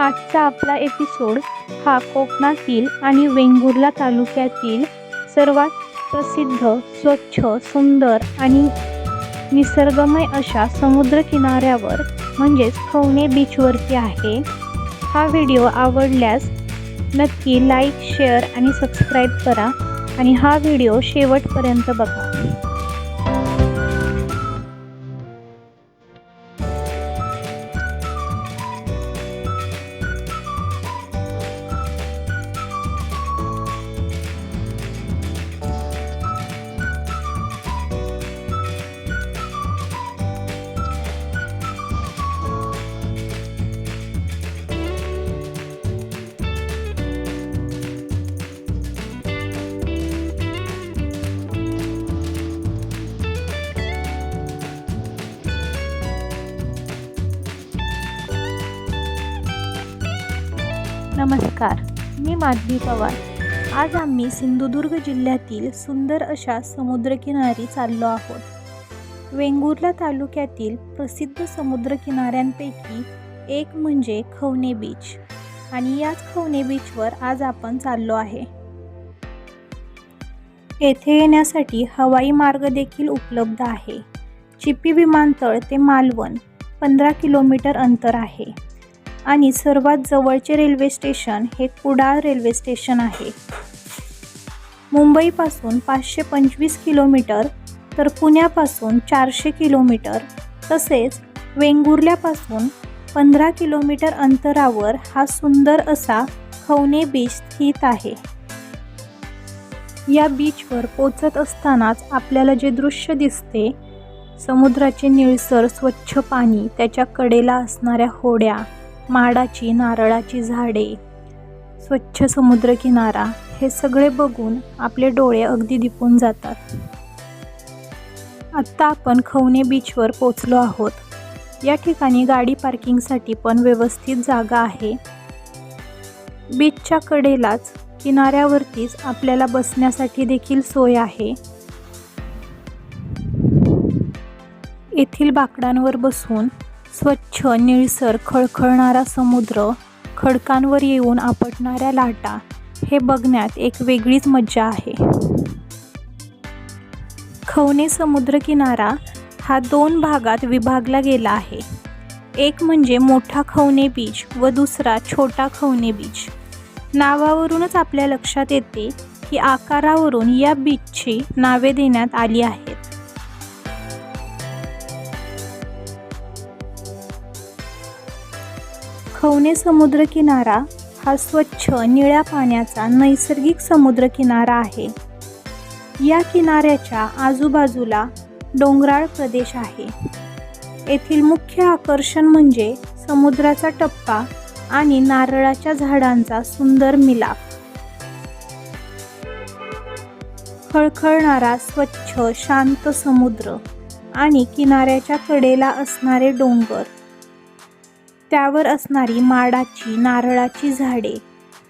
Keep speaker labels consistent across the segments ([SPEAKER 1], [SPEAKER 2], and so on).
[SPEAKER 1] आजचा आपला एपिसोड हा कोकणातील आणि वेंगुर्ला तालुक्यातील सर्वात प्रसिद्ध स्वच्छ सुंदर आणि निसर्गमय अशा समुद्रकिनाऱ्यावर म्हणजेच खवणे बीचवरती आहे. हा व्हिडिओ आवडल्यास नक्की लाईक शेअर आणि सबस्क्राईब करा आणि हा व्हिडिओ शेवटपर्यंत बघा. नमस्कार मी माधवी पवार. आज आम्ही सिंधुदुर्ग जिल्ह्यातील सुंदर अशा समुद्रकिनारी चाललो आहोत. वेंगुर्ला तालुक्यातील प्रसिद्ध समुद्रकिनाऱ्यांपैकी एक म्हणजे खवणे बीच आणि याच खवणे बीचवर आज आपण चाललो आहे. येथे येण्यासाठी हवाई मार्ग देखील उपलब्ध आहे. चिपी विमानतळ ते मालवण पंधरा किलोमीटर अंतर आहे. आणि सर्वात जवळचे रेल्वे स्टेशन हे कुडाळ रेल्वे स्टेशन आहे. मुंबईपासून पाचशे पंचवीस किलोमीटर तर पुण्यापासून चारशे किलोमीटर तसेच वेंगुर्ल्यापासून पंधरा किलोमीटर अंतरावर हा सुंदर असा खवणे बीच स्थित आहे. या बीचवर पोचत असतानाच आपल्याला जे दृश्य दिसते समुद्राचे निळसर स्वच्छ पाणी त्याच्या कडेला असणाऱ्या होड्या माडाची नारळाची झाडे स्वच्छ समुद्रकिनारा हे सगळे बघून आपले डोळे अगदी दिपून जातात. आत्ता आपण खवणे बीचवर पोचलो आहोत. या ठिकाणी गाडी पार्किंगसाठी पण व्यवस्थित जागा आहे. बीचच्या कडेलाच किनाऱ्यावरतीच आपल्याला बसण्यासाठी देखील सोय आहे. येथील बाकडांवर बसून स्वच्छ निळसर खळखळणारा समुद्र खडकांवर येऊन आपटणाऱ्या लाटा हे बघण्यात एक वेगळीच मज्जा आहे. खवणे समुद्रकिनारा हा दोन भागात विभागला गेला आहे. एक म्हणजे मोठा खवणे बीच व दुसरा छोटा खवणे बीच. नावावरूनच आपल्या लक्षात येते की आकारावरून या बीचची नावे देण्यात आली आहे. खवणे समुद्रकिनारा हा स्वच्छ निळ्या पाण्याचा नैसर्गिक समुद्रकिनारा आहे. या किनाऱ्याच्या आजूबाजूला डोंगराळ प्रदेश आहे. येथील मुख्य आकर्षण म्हणजे समुद्राचा टप्पा आणि नारळाच्या झाडांचा सुंदर मिलाप खळखळणारा स्वच्छ शांत समुद्र आणि किनाऱ्याच्या कडेला असणारे डोंगर. त्यावर असणारी माडाची नारळाची झाडे.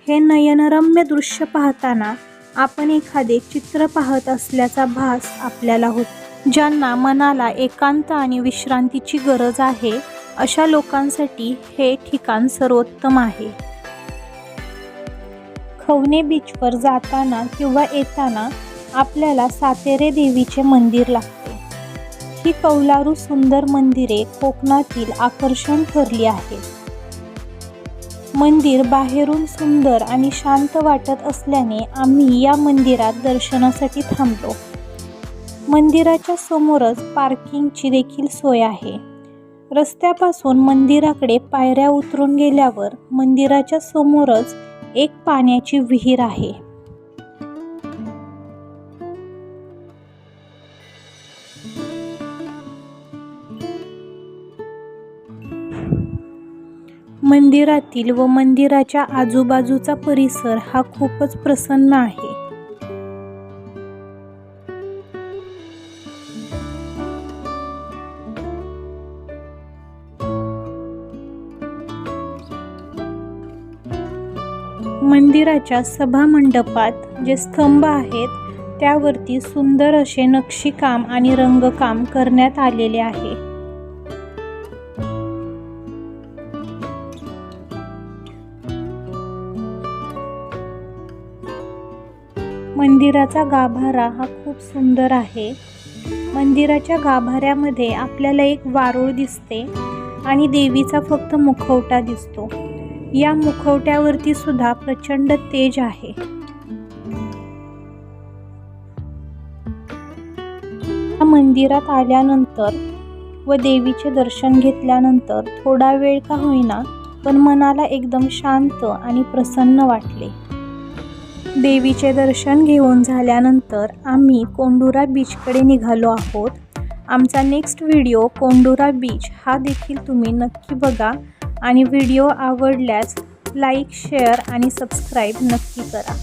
[SPEAKER 1] हे नयनरम्य दृश्य पाहताना आपण एखादे चित्र पाहत असल्याचा भास आपल्याला होतो. ज्यांना मनाला एकांत आणि विश्रांतीची गरज आहे अशा लोकांसाठी हे ठिकाण सर्वोत्तम आहे. खवणे बीचवर जाताना किंवा येताना आपल्याला सातेरे देवीचे मंदिर लागते. ही कौलारू सुंदर मंदिरे कोकणातील आकर्षण ठरली आहेत मंदिर बाहेरून सुंदर आणि शांत वाटत असल्याने आम्ही या मंदिरात दर्शनासाठी थांबलो. मंदिराच्या समोरच पार्किंगची देखील सोय आहे. रस्त्यापासून मंदिराकडे पायऱ्या उतरून गेल्यावर मंदिराच्या समोरच एक पाण्याची विहीर आहे. मंदिरातील व मंदिराच्या आजूबाजूचा परिसर हा खूपच प्रसन्न आहे. मंदिराच्या सभामंडपात जे स्तंभ आहेत त्यावरती सुंदर असे नक्षीकाम आणि रंगकाम करण्यात आलेले आहे. मंदिराचा गाभारा हा खूप सुंदर आहे. मंदिराच्या गाभाऱ्यामध्ये आपल्याला एक वारूळ दिसते आणि देवीचा फक्त मुखवटा दिसतो. या मुखवट्यावरती सुद्धा प्रचंड तेज आहे. मंदिरात आल्यानंतर व देवीचे दर्शन घेतल्यानंतर थोडा वेळ का होईना पण मनाला एकदम शांत आणि प्रसन्न वाटले. देवीचे दर्शन घेऊन झाल्यानंतर आम्ही कोंडुरा बीचकडे निघालो आहोत. आमचा नेक्स्ट व्हिडिओ कोंडुरा बीच हा देखील तुम्ही नक्की बघा आणि व्हिडिओ आवडल्यास लाईक शेअर आणि सबस्क्राईब नक्की करा.